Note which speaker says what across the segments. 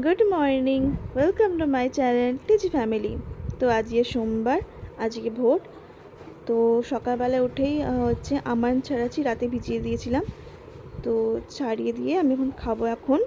Speaker 1: Good morning welcome to my channel TG family তো আজকে সোমবার, আজকে ভোট তো সকালবেলা উঠেই হচ্ছে আমান ছাড়াচ্ছি রাতে ভিজিয়ে দিয়েছিলাম। তো ছাড়িয়ে দিয়ে আমি এখন খাব এখন।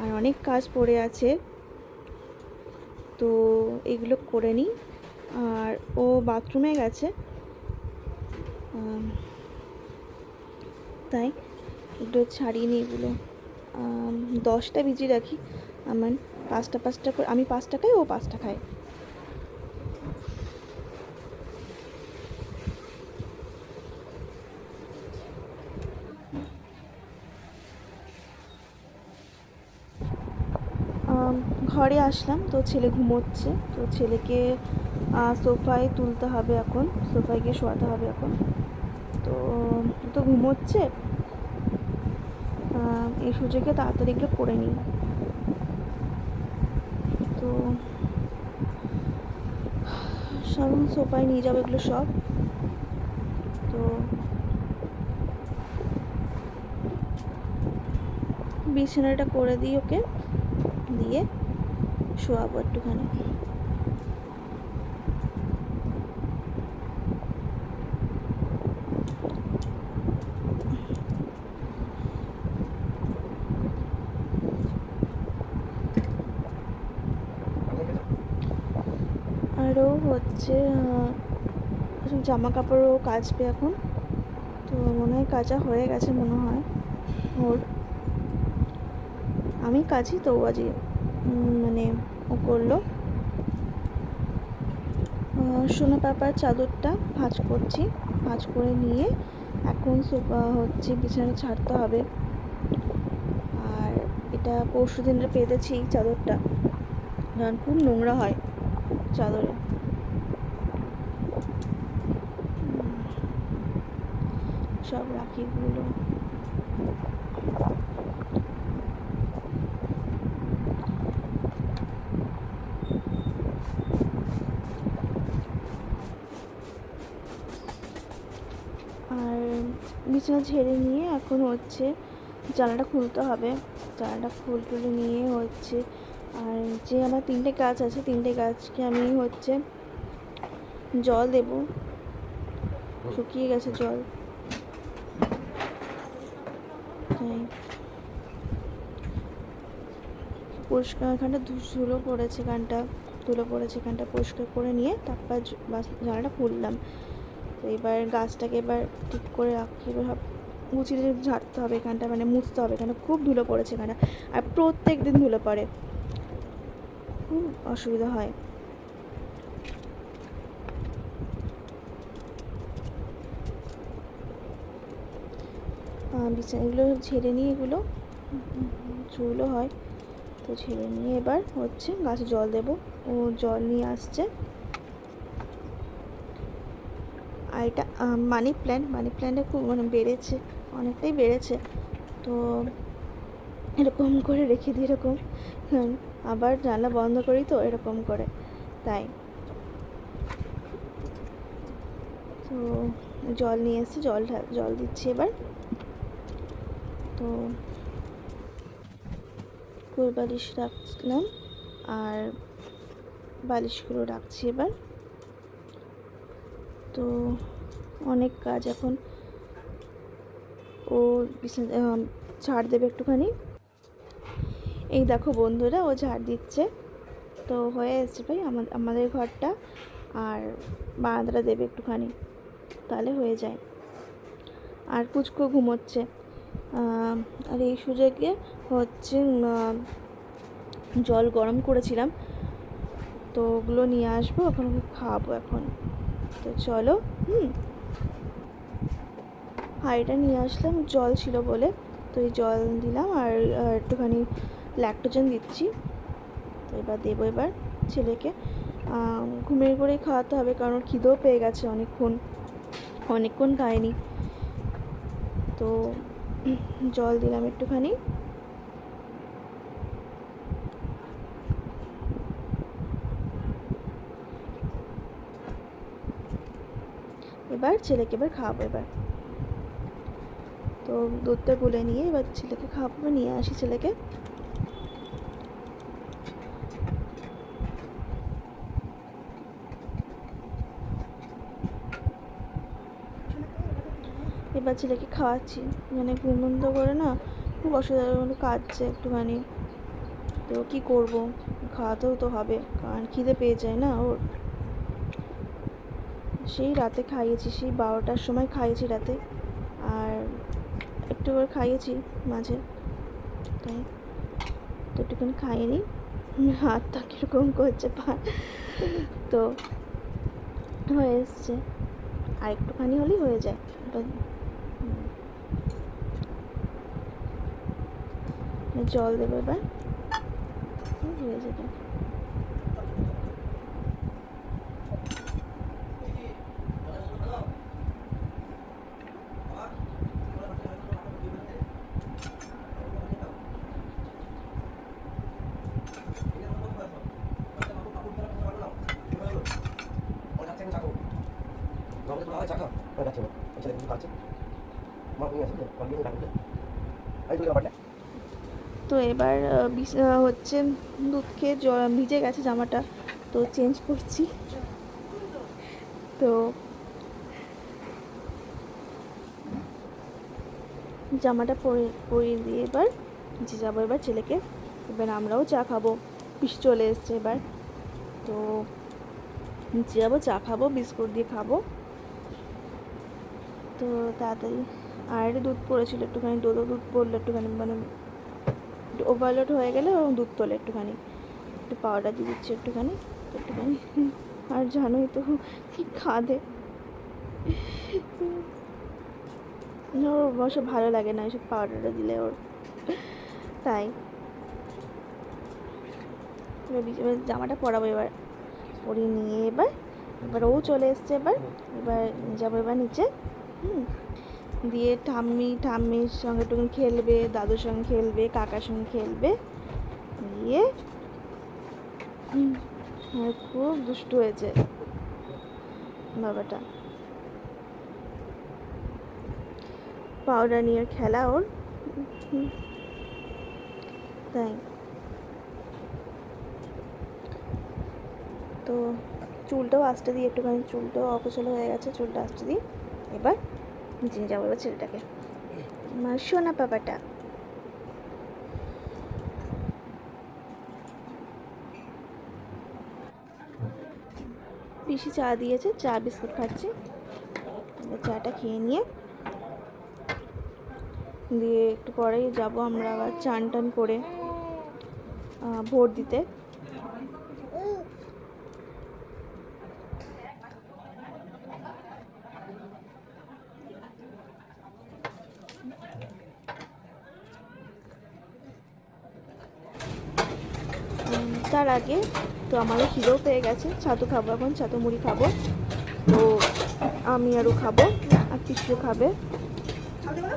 Speaker 1: আর অনেক কাজ পড়ে আছে। তো এগুলো করে নিই। আর ও বাথরুমে গেছে। তাই একটু ছাড়িয়ে নিই এগুলো। দশটা ভিজিয়ে রাখি। আমার পাঁচটা পাঁচটা করে আমি পাঁচটা খাই, ও পাঁচটা খাই ঘরে আসলাম, তো ছেলে ঘুমোচ্ছে। তো ছেলেকে সোফায় তুলতে হবে এখন। সোফায় গিয়ে শোয়াতে হবে এখন। তো তো ঘুমোচ্ছে। এই সুযোগে তাড়াতাড়ি এগুলো করে নিই। তো সব সোফায় নিয়ে যাব এগুলো সব। তো বিছানাটা করে দিই ওকে, দিয়ে শোয়াবো একটুখানি আরও হচ্ছে জামা কাপড়ও কাচবে এখন। তো মনে হয় কাচা হয়ে গেছে মনে হয় ওর। আমি কাছি তো ও আজকে মানে ও করল। সোনা পাপার চাদরটা ভাঁজ করছি। ভাঁজ করে নিয়ে এখন হচ্ছে, বিছানা ছাড়তে হবে। আর এটা পরশু দিনটা পেতেছি চাদরটা। কারণ খুব নোংরা হয় চাদরে। সব রাখিগুলো। আর বিছানা ঝেড়ে নিয়ে এখন হচ্ছে জানালাটা খুলতে হবে। জানালাটা খুল টুলে নিয়ে হচ্ছে আর যে আমার তিনটে গাছ আছে, তিনটে গাছকে আমি হচ্ছে জল দেব। শুকিয়ে গেছে জল। পরিষ্কার এখানটা ধুলো পড়েছে এখানটা ধুলো পড়েছে এখানটা পরিষ্কার করে নিয়ে তারপর জ- বাস- জানালাটা খুললাম। তো এবার গাছটাকে এবার ঠিক করে রাখি, এবার টুছিয়ে ঝাড়তে হবে এখানটা মানে মুছতে হবে এখানে খুব ধুলো পড়েছে এখানে আর প্রত্যেক দিন ধুলো পড়ে। খুব অসুবিধা হয়। আহ, বিছানা এগুলো ঝেড়ে নিয়ে এগুলো চুলও হয়। তো ঝেড়ে নিয়ে এবার হচ্ছে গাছে জল দেব। ও জল নিয়ে আসছে। আর এটা মানি প্ল্যান্ট মানি প্ল্যান্টে খুব মানে বেড়েছে অনেকটাই বেড়েছে। তো এরকম করে রেখে দিই এরকম। আবার জানলা বন্ধ করি তো এরকম করে। তাই। তো জল নিয়ে এসেছি জল জল দিচ্ছি এবার। তো কুল বালিশ রাখলাম আর বালিশগুলো রাখছি এবার। তো অনেক কাজ এখন। ও ঝাড় দেবে একটুখানি। এই দেখো বন্ধুরা, ও ঝাড় দিচ্ছে। তো হয়ে এসছে ভাই আমাদের ঘরটা। আর বারান্দাটা দেবে একটুখানি, তাহলে হয়ে যায়। আর পুচকো ঘুমোচ্ছে। আর এই সুযোগে হচ্ছে জল গরম করেছিলাম। তো ওগুলো নিয়ে আসব, ওখানে খাওয়াবো এখন। তো চলো, হুম। হাঁড়িটা নিয়ে আসলাম, জল ছিল বলে। তো এই জল দিলাম আর একটুখানি ল্যাকটোজেন দিচ্ছি। তো এবার দেবো এবার ছেলেকে। ঘুমিয়ে করেই খাওয়াতে হবে কারণ খিদেও পেয়ে গেছে অনেকক্ষণ। অনেকক্ষণ খায়নি। তো জল দিলাম একটুখানি। এবার ছেলেকে এবার খাওয়াবো এবার। তো দুধটা গুলে নিয়ে এবার ছেলেকে খাওয়াবো, নিয়ে আসি ছেলেকে। এবার ছেলেকে খাওয়াচ্ছি। মানে ঘুমন্ত করে না, খুব অসুবিধা কাঁদছে একটুখানি। তো কী করব? খাওয়াতেও তো হবে, কারণ খিদে পেয়ে যায় না ওর। সেই রাতে খাইয়েছি, সেই বারোটার সময় খাইয়েছি রাতে। আর একটু করে খাইয়েছি মাঝে। তাই তো একটুখানি খাইয়ে নিই হাতটা কীরকম করছে পা। তো হয়ে এসছে। আর একটুখানি হলেই হয়ে যায় এবার, হুম। জল দেবো এবার। হয়ে যাবে এবার আহ, হচ্ছে দুধ খেয়ে ভিজে গেছে জামাটা তো চেঞ্জ করছি। তো জামাটা পরে পরিয়ে দিয়ে এবার যে যাব। এবার ছেলেকে এবার আমরাও চা খাব। পিসি চলে এসছে এবার। তো নিচে যাব চা খাব বিস্কুট দিয়ে খাব। তো তাড়াতাড়ি। আর দুধ পড়েছিল একটুখানি দোদো দুধ পড়ল একটুখানি মানে ওভারলোড হয়ে গেলে ওরকম দুধ তোলে একটুখানি। একটু পাউডার দিয়ে দিচ্ছি একটুখানি একটুখানি। আর জানোই তো খাদে। ওর অবশ্য ভালো লাগে না এসব পাউডারটা দিলে ওর। তাই। জামাটা পরাবো এবার। পরিয়ে নিয়ে এবার এবার ও চলে এসছে এবার। এবার যাব এবার নিচে। হুম। দিয়ে ঠাম্মি, ঠাম্মির সঙ্গে একটু খেলবে, দাদুর সঙ্গে খেলবে, কাকার সঙ্গে খেলবে। দিয়ে খুব দুষ্টু হয়েছে বাবাটা। পাউডার নিয়ে খেলা ওর। তাই। তো চুলটাও আস্তে দিই, একটুখানি চুলটাও অপচল হয়ে গেছে, চুলটা আস্তে দিই। এবার যাব এবার ছেলেটাকে। শোনা পাপাটা পিসি চা দিয়েছে, চা বিস্কুট খাচ্ছি। চাটা খেয়ে নিয়ে দিয়ে একটু পরেই যাব আমরা আবার চান টান করে ভোট দিতে। তার আগে তো আমাদের খিদেও পেয়ে গেছে। ছাতু খাব এখন, ছাতু মুড়ি খাব। তো আমি আরও খাব, আর কিছু খাবে।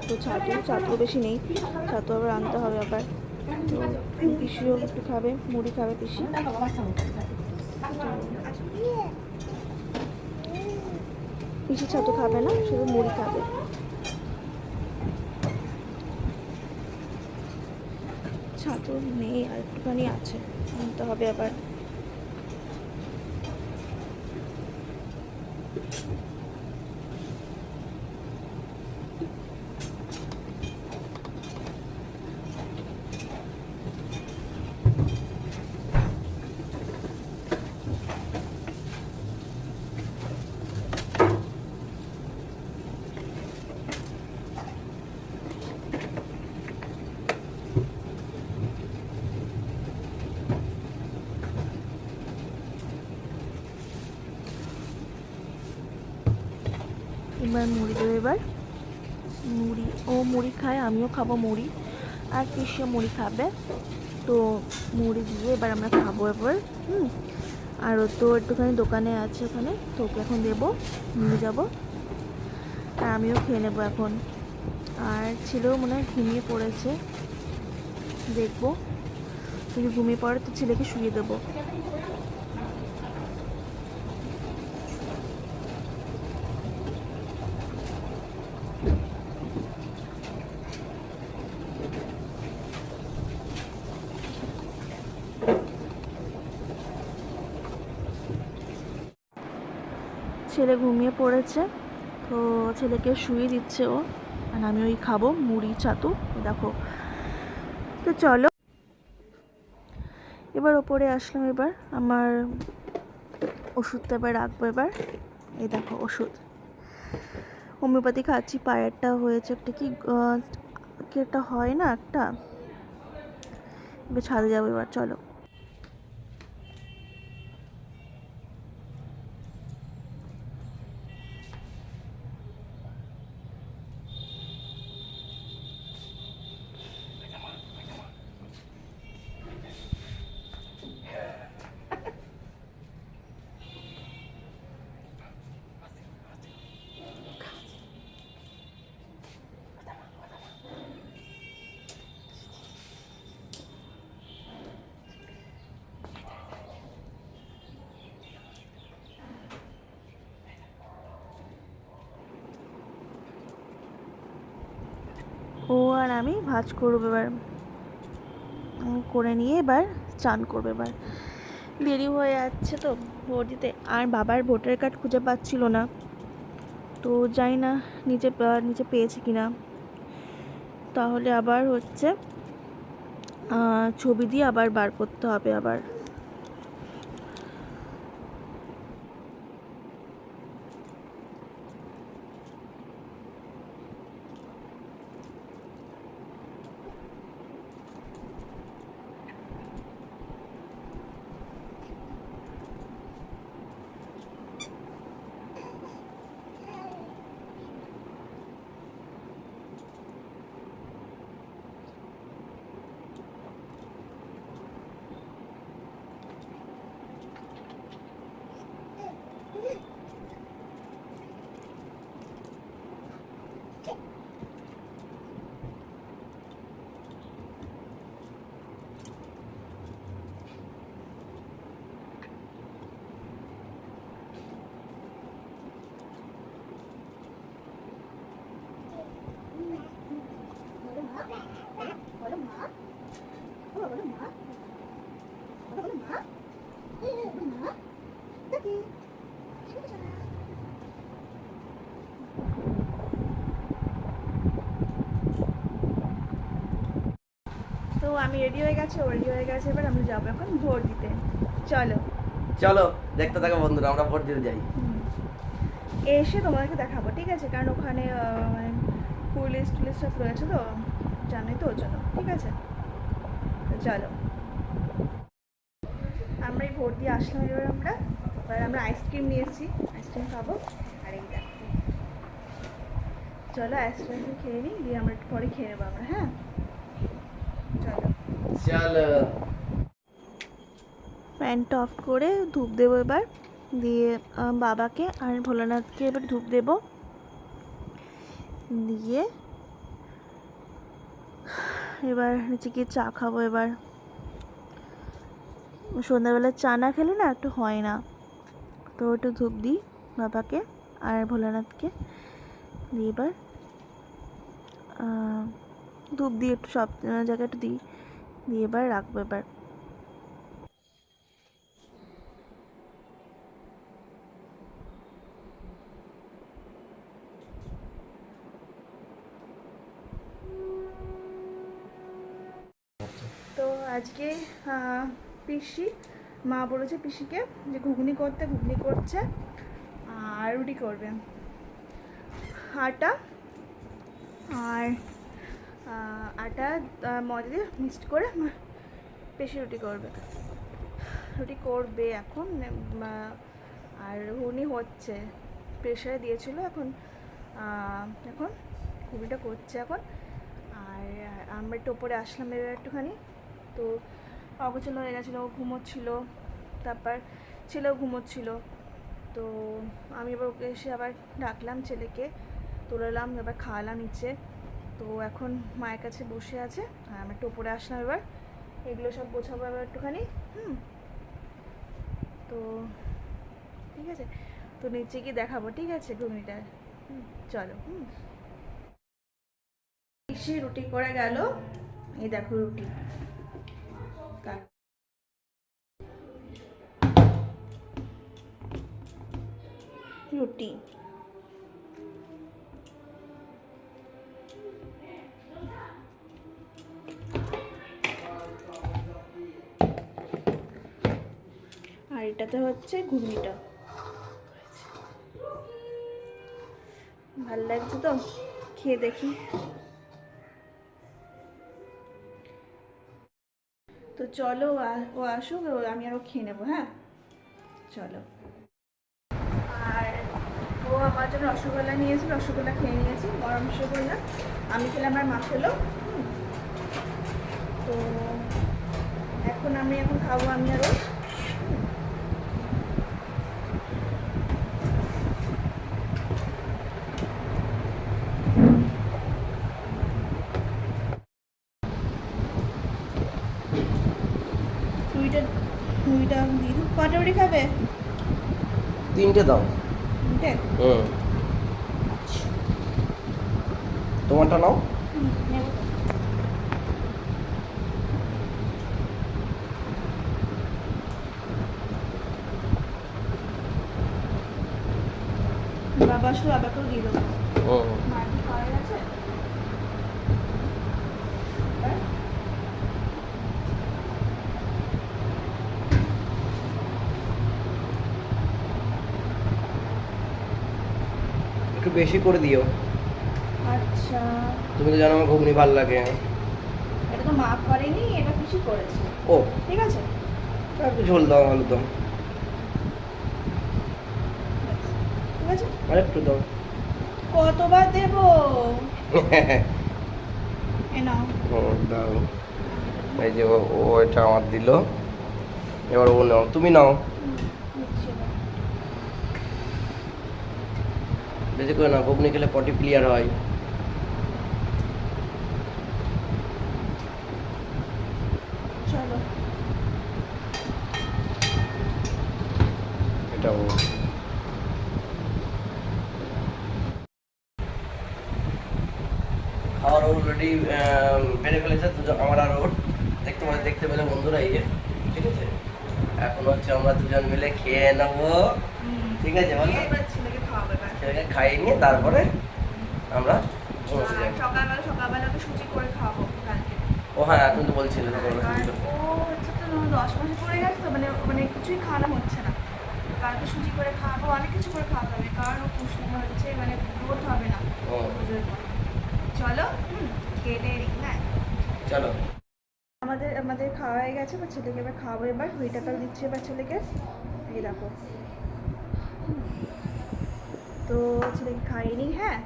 Speaker 1: তো ছাতু ছাতু বেশি নেই। ছাতু আবার আনতে হবে আবার। তো পিসিও একটু খাবে, মুড়ি খাবে পিসি পিসি ছাতু খাবে না, শুধু মুড়ি খাবে। ছাতু নেই আর একটুখানি আছে। আনতে হবে আবার। এবার মুড়ি দেবে এবার। মুড়ি, ও মুড়ি খায়, আমিও খাব মুড়ি। আর পিসিও মুড়ি খাবে। তো মুড়ি দিয়ে এবার আমরা খাব এবার, হুম। আর ও তো একটুখানি দোকানে আছে ওখানে, তো ওকে এখন দেবো, নিয়ে যাব। আর আমিও খেয়ে নেব এখন। আর ছেলেও মনে হয় ঘুমিয়ে পড়েছে। দেখব। যদি ঘুমিয়ে পড়ে তো ছেলেকে শুয়ে দেবো। ছেলে ঘুমিয়ে পড়েছে। তো ছেলেকে শুয়ে দিচ্ছে ও। আর আমি ওই খাব মুড়ি, ছাতু। দেখো। তো চলো। এবার ওপরে আসলাম এবার। আমার ওষুধটা এবার রাখব এবার। এই দেখো ওষুধ। হোমিওপ্যাথি খাচ্ছি, পায়েরটা হয়েছে একটা কি একটা হয় না একটা? এবার ছাদে যাব এবার, চলো ও আর আমি ভাজ করব এবার। করে নিয়ে এবার চান করবে এবার। দেরি হয়ে যাচ্ছে তো ভোট দিতে আর বাবার ভোটার কার্ড খুঁজে পাচ্ছিল না। তো যাই না নিচে নিচে পেয়েছে কিনা। তাহলে আবার হচ্ছে ছবি দিয়ে আবার বার করতে হবে আবার। আমি রেডি হয়ে গেছি ও রেডি হয়ে গেছে এবার আমরা যাব এখন ভোট দিতে। চলো।
Speaker 2: চলো দেখতে থাকো বন্ধুরা আমরা ভোট দিতে যাই।
Speaker 1: এসে তোমাদেরকে দেখাবো ঠিক আছে? কারণ ওখানে মানে পুলিশ টুলিশ সব রয়েছে তো জানোই তো ওর জন্য ঠিক আছে? চলো। আমরা এই ভোট দিয়ে আসলাম এবার আমরা। এবার আমরা আইসক্রিম নিয়ে এসেছি। আইসক্রিম খাব। আর এই দেখো। চলো আইসক্রিম খেয়ে নিই দিয়ে আমরা একটু পরে খেয়ে নেব আমরা হ্যাঁ? চলো ফ্যানটা অফ করে ধূপ দেবো এবার। দিয়ে বাবাকে আর ভোলানাথকে এবার ধূপ দেবো। দিয়ে, এবার হচ্ছে কি চা খাব এবার। সন্ধ্যাবেলা চা না খেলে না একটু হয় না। তো একটু ধূপ দিই বাবাকে আর ভোলানাথকে। দিয়ে এবার ধূপ দিয়ে একটু সব জায়গায় একটু দিই। দিয়ে এবার রাখব এবার। তো আজকে পিসি, মা বলেছে পিসিকে যে ঘুগনি করতে, ঘুগনি করছে আর রুটি করবে। আটা আর আটা ময়দা দিয়ে মিক্সড করে পিসি রুটি করবে। রুটি করবে এখন আর ঘুগনি হচ্ছে প্রেশারে দিয়েছিল এখন এখন ঘুগনিটা করছে এখন। আর আমরা একটু ওপরে আসলাম এবার একটুখানি। তো অগোছল হয়ে গেছিল ঘুমোচ্ছিল, তারপর ছেলেও ঘুমোচ্ছিল। তো আমি এবার ওকে এসে আবার ডাকলাম ছেলেকে তোলালাম এবার খাওয়ালাম নিচে। তো এখন মায়ের কাছে বসে আছে, আর আমি একটু ওপরে আসলাম এবার। এগুলো সব গোছাবো এবার একটুখানি, হুম? তো ঠিক আছে, তো নিচে গিয়ে দেখাবো, ঠিক আছে ঘুগনিটা? হুম, চলো, হুম। রুটি করে গেল, এই দেখো রুটি। রুটি। এটাতে হচ্ছে ঘুগনিটা। ভালো লাগছে তো? খেয়ে দেখি। তো চলো ও আসুক আমি আরও খেয়ে নেব হ্যাঁ? চলো। আর ও আমার জন্য রসগোল্লা নিয়েছে রসগোল্লা খেয়ে নিয়েছি, গরম রসগোল্লা। আমি খেলাম আর মা খেলো তো এখন আমি এখন খাব আমি আরও রুইটা দিয়ে দিই কটা রুটি খাবে?
Speaker 2: তিনটে দাও।
Speaker 1: তিনটে?
Speaker 2: হুম। তোমারটা নাও।
Speaker 1: বাবা আসলে বাবাকেও দিয়ে দেবো
Speaker 2: হুম
Speaker 1: মার কি খাওয়া হয়ে গেছে এবার?
Speaker 2: একটু বেশি করে দিও।
Speaker 1: আচ্ছা।
Speaker 2: তুমি তো জানো আমার ঘুগনি ভালো লাগে।
Speaker 1: এটা তো মা করেনি এটা কিছু করেছে।
Speaker 2: ও।
Speaker 1: ঠিক আছে।
Speaker 2: একটু ঝোল দাও আলু
Speaker 1: ব্যাস। ঠিক আছে।
Speaker 2: আর একটু দাও।
Speaker 1: কতবার দেবো? এ নাও।
Speaker 2: ও দাও। এই যে ও এটা আমার দিল। এবার ও নাও। তুমি নাও
Speaker 1: হুম, দিচ্ছি এবার।
Speaker 2: বেশি করে না ঘুগনি খেলে পটি ক্লিয়ার হয়। অলরেডি বেড়ে ফেলেছে তো আমার আর দেখতে পারে দেখতে পেলে বন্ধুরা এই যে ঠিক আছে? এখন হচ্ছে আমরা দুজন মিলে খেয়ে নেব। ঠিক আছে বলো?
Speaker 1: ছেলেকে
Speaker 2: খাইয়ে নিয়ে তারপরে আমরা
Speaker 1: সকালবেলা সকালবেলা সুজি করে খাওয়াবো
Speaker 2: ও হ্যাঁ তুমি তো বলছিলে সকালবেলা সুজি করে।
Speaker 1: ও হচ্ছে তো দশ মাসে পড়ে গেছে তো মানে মানে কিছুই খাওয়ানো হচ্ছে না। কালকে সুজি করে খাওয়াবো অনেক কিছু করে খাওয়াতে হবে। কারণ ও পুষ্টি হচ্ছে মানে গ্রোথ হবে না। চলো খেয়ে দিয়ে না
Speaker 2: চলো।
Speaker 1: আমাদের আমাদের খাওয়া হয়ে গেছে এবার ছেলেকে এবার খাওয়াবো। এবার টাকা দিচ্ছি এবার ছেলেকে। এই দেখো। তো ছেলেকে খাইনি হ্যাঁ?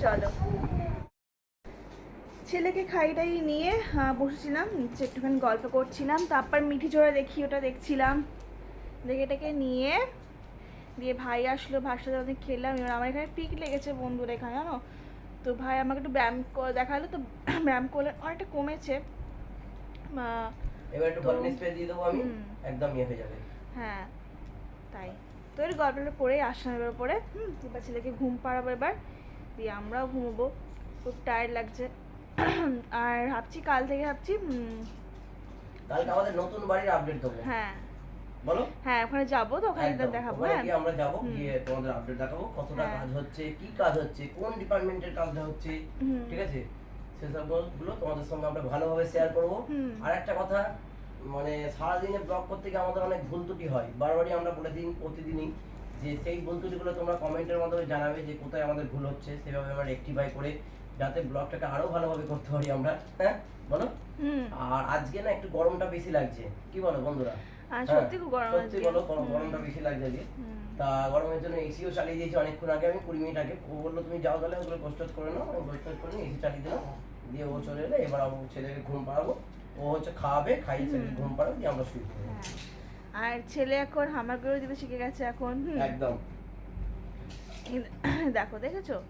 Speaker 1: চলো। ছেলেকে খাইটাই নিয়ে বসেছিলাম নিচে একটুখানি গল্প করছিলাম তারপর মিঠি জোড়া দেখি ওটা দেখছিলাম। দেখে এটাকে নিয়ে দিয়ে ভাই আসলো ভাইয়ের সাথে অনেক খেলাম এবার আমার এখানে পিক লেগেছে বন্ধুরা এখানে জানো? তো ভাই আমাকে একটু ব্যায়াম দেখাল তো ব্যায়াম করলে অনেকটা কমেছে।
Speaker 2: এবার একটু দিয়ে দেবো আমি। একদম ইয়ে হয়ে যাবে।
Speaker 1: হ্যাঁ। তাই। তো এর গল্পটা পড়েই আসলাম এবার পরে। হুম এবার ছেলেকে ঘুম পাড়াবো এবার। দিয়ে আমরাও ঘুমোবো। খুব টায়ার্ড লাগছে। আর ভাবছি কাল থেকে ভাবছি
Speaker 2: কালকে আমাদের নতুন বাড়ির আপডেট দেবো।
Speaker 1: হ্যাঁ।
Speaker 2: বলো?
Speaker 1: হ্যাঁ ওখানে যাব তো ওখানে। দেখাবো হ্যাঁ।
Speaker 2: আমরা যাব গিয়ে তোমাদের আপডেট দেখাবো কতটা
Speaker 1: হ্যাঁ।
Speaker 2: কাজ হচ্ছে কি কাজ হচ্ছে কোন ডিপার্টমেন্টের কাজটা হচ্ছে ঠিক আছে? সেসবগুলো তোমাদের সঙ্গে আমরা ভালোভাবে শেয়ার করব। আর একটা কথা মানে সারাদিনে ব্লগ করতে গিয়ে আমাদের অনেক ভুল ত্রুটি হয়। বারবারই আমরা বলে দিই প্রতিদিনই যে সেই ভুল ত্রুটিগুলো তোমরা কমেন্টের মাধ্যমে জানাবে যে কোথায় আমাদের ভুল হচ্ছে সেভাবে আমরা রেক্টিফাই করে যাতে ব্লগটাকে আরও ভালোভাবে করতে পারি আমরা। হ্যাঁ? বলো? আর আজকে না একটু গরমটা বেশি লাগছে। কি বলো বন্ধুরা? হ্যাঁ,
Speaker 1: সত্যি খুব গরম
Speaker 2: সত্যি বলো গরমটা বেশি লাগছে আজকে। তা গরমের জন্য এসিও চালিয়ে দিয়েছি অনেকক্ষণ আগে আমি কুড়ি মিনিট আগে। ও বলল তুমি যাও তাহলে ওগুলো গোস্ট করে নাও আমি করে নিয়ে এসি চালিয়ে দিলাম। দিয়ে ও চলে এলে এবার ছেলেকে ঘুম পাড়াবো। ও হচ্ছে খাওয়াবে খাইয়ে ঘুম পাড়াবে দিয়ে আমরা শুয়ে পড়ব
Speaker 1: হ্যাঁ। আর ছেলে এখন হামার করে দিতে শিখে গেছে এখন
Speaker 2: একদম।
Speaker 1: দেখো দেখেছ?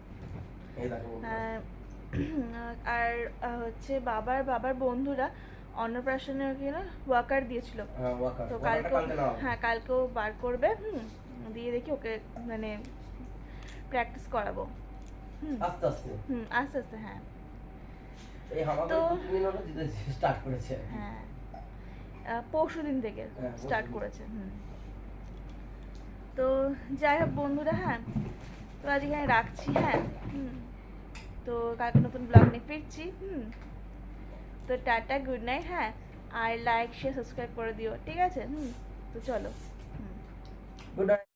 Speaker 1: আহ, আর হচ্ছে বাবার বাবার বন্ধুরা অন্নপ্রাশনে কি না ওয়াকার দিয়েছিল।
Speaker 2: হ্যাঁ
Speaker 1: তো
Speaker 2: কালকে
Speaker 1: হ্যাঁ কালকেও বার করবে হুম। দিয়ে দেখি ওকে মানে প্র্যাকটিস করাবো। হুম।
Speaker 2: আস্তে আস্তে।
Speaker 1: হুম আস্তে আস্তে হ্যাঁ। তো-
Speaker 2: স্টার্ট করেছে।
Speaker 1: হ্যাঁ। পরশু দিন থেকে
Speaker 2: হ্যাঁ,
Speaker 1: স্টার্ট করেছে হুম। তো যাই হোক বন্ধুরা হ্যাঁ। তো আজ এখানে রাখছি হ্যাঁ হুম। তো কালকে নতুন ব্লগ নিয়ে ফিরছি হুম। তো টাটা গুড নাইট হ্যাঁ। আর লাইক শেয়ার সাবস্ক্রাইব করে দিও ঠিক আছে হুম। তো চলো হুম।
Speaker 2: Good night